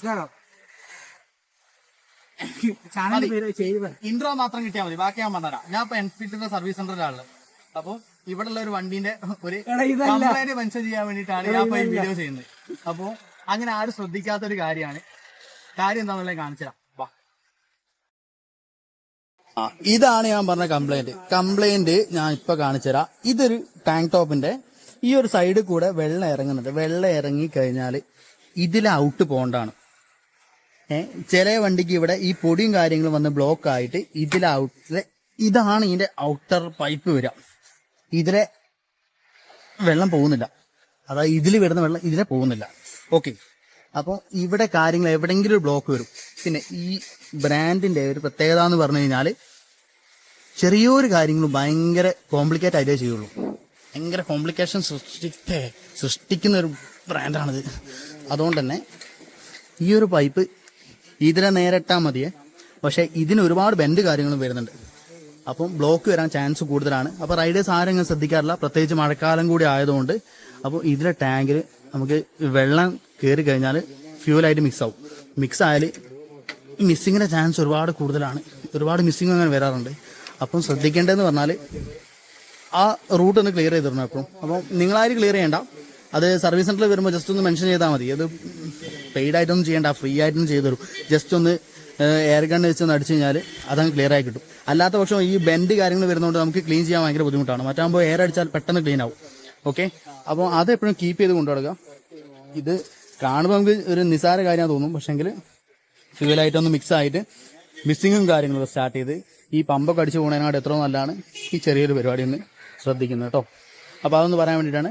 നമസ്കാരം. ചാനലിന്റെ പേര്. ഇൻട്രോ മാത്രം കിട്ടിയാൽ മതി. ബാക്കി ഞാൻ പറഞ്ഞുതരാം. ഞാൻ ഇപ്പൊ എൻഫീൽഡിന്റെ സർവീസ് സെന്ററിലാണ് അപ്പൊ ഇവിടെ ഉള്ള ഒരു വണ്ടീന്റെ ഒരു. കംപ്ലൈന്റ് മെൻഷൻ ചെയ്യാൻ വേണ്ടിയിട്ടാണ് ഞാൻ ഇപ്പൊ ഈ വീഡിയോ ചെയ്യുന്നത്. അപ്പൊ അങ്ങനെ ആരും ശ്രദ്ധിക്കാത്ത ഒരു കാര്യമാണ്. കാര്യം എന്താണെന്നുള്ളത് കാണിച്ചുതരാം. വാ. ഇതാണ് ഞാൻ പറഞ്ഞ കംപ്ലൈന്റ് കംപ്ലൈന്റ് ഞാൻ ഇപ്പൊ കാണിച്ചുതരാം. ഇതൊരു ടാങ്ക് ടോപ്പിന്റെ ഈ ഒരു സൈഡിൽ കൂടെ വെള്ളം ഇറങ്ങുന്നുണ്ട്. വെള്ളം ഇറങ്ങി കഴിഞ്ഞാൽ ഇതിൽ ഔട്ട് പോണ്ടാണ് ചില വണ്ടിക്ക് ഇവിടെ ഈ പൊടിയും കാര്യങ്ങളും വന്ന് ബ്ലോക്ക് ആയിട്ട് ഇതിലെ ഔട്ട് ഇതാണ് ഇതിന്റെ ഔട്ടർ പൈപ്പ് വരിക. ഇതിലെ വെള്ളം പോകുന്നില്ല. അതായത് ഇതിൽ വരുന്ന വെള്ളം ഇതിലെ പോകുന്നില്ല. ഓക്കെ അപ്പോൾ ഇവിടെ കാര്യങ്ങൾ എവിടെങ്കിലും ഒരു ബ്ലോക്ക് വരും. പിന്നെ ഈ ബ്രാൻഡിന്റെ ഒരു പ്രത്യേകത എന്ന് പറഞ്ഞു കഴിഞ്ഞാൽ ചെറിയൊരു കാര്യങ്ങളും ഭയങ്കര കോംപ്ലിക്കേറ്റ് ആയിട്ടേ ചെയ്യുള്ളൂ. ഭയങ്കര കോംപ്ലിക്കേഷൻ സൃഷ്ടിക്കേ സൃഷ്ടിക്കുന്ന ഒരു ബ്രാൻഡാണിത് അതുകൊണ്ട് തന്നെ ഈ ഒരു പൈപ്പ് ഇതിനെ നേരിട്ടാൽ മതിയേ. പക്ഷെ ഇതിന് ഒരുപാട് ബെൻഡ് കാര്യങ്ങളും വരുന്നുണ്ട്. അപ്പം ബ്ലോക്ക് വരാൻ ചാൻസ് കൂടുതലാണ്. അപ്പോൾ റൈഡേഴ്സ് ആരും അങ്ങനെ ശ്രദ്ധിക്കാറില്ല. പ്രത്യേകിച്ച് മഴക്കാലം കൂടി ആയതുകൊണ്ട്. അപ്പോൾ ഇതിലെ ടാങ്കിൽ നമുക്ക് വെള്ളം കയറി കഴിഞ്ഞാൽ ഫ്യൂലായിട്ട് മിക്സ് ആവും. മിക്സ് ആയാൽ മിസ്സിങ്ങിന്റെ ചാൻസ് ഒരുപാട് കൂടുതലാണ്. ഒരുപാട് മിസ്സിങ് അങ്ങനെ വരാറുണ്ട്. അപ്പം ശ്രദ്ധിക്കേണ്ടതെന്ന് പറഞ്ഞാൽ ആ റൂട്ട് ഒന്ന് ക്ലിയർ ചെയ്തിരുന്നു അപ്പം അപ്പം നിങ്ങളാരും ക്ലിയർ ചെയ്യണ്ട. അത് സർവീസ് സെന്ററിൽ വരുമ്പോൾ ജസ്റ്റ് ഒന്ന് മെൻഷൻ ചെയ്താൽ മതി. അത് പെയ്ഡ് ആയിട്ടൊന്നും ചെയ്യേണ്ട ഫ്രീ ആയിട്ടൊന്നും ചെയ്തു തരും. ജസ്റ്റ് ഒന്ന് എയർ ഗൺ വെച്ച് ഒന്ന് അടിച്ചു കഴിഞ്ഞാൽ അതങ്ങ് ക്ലിയർ ആയി കിട്ടും. അല്ലാത്ത പക്ഷം ഈ ബെൻഡ് കാര്യങ്ങൾ വരുന്നതുകൊണ്ട് നമുക്ക് ക്ലീൻ ചെയ്യാൻ ഭയങ്കര ബുദ്ധിമുട്ടാണ്. മറ്റാകുമ്പോൾ എയർ അടിച്ചാൽ പെട്ടെന്ന് ക്ലീൻ ആവും. ഓക്കെ അപ്പോൾ അത് എപ്പോഴും കീപ്പ് ചെയ്ത് കൊണ്ടുനടക്കുക. ഇത് കാണുമ്പോൾ നമുക്ക് ഒരു നിസാര കാര്യമാണ് തോന്നും. പക്ഷെങ്കിൽ ഫ്യൂലായിട്ടൊന്ന് മിക്സ് ആയിട്ട് മിസ്സിങ്ങും കാര്യങ്ങളൊക്കെ സ്റ്റാർട്ട് ചെയ്ത് ഈ പമ്പൊക്കെ അടിച്ചു പോകുന്നതിനോട് എത്രയോ നല്ലതാണ് ഈ ചെറിയൊരു പരിപാടി ഒന്ന് ശ്രദ്ധിക്കുന്നത് കേട്ടോ അപ്പോൾ അതൊന്ന് പറയാൻ വേണ്ടിയിട്ടാണ്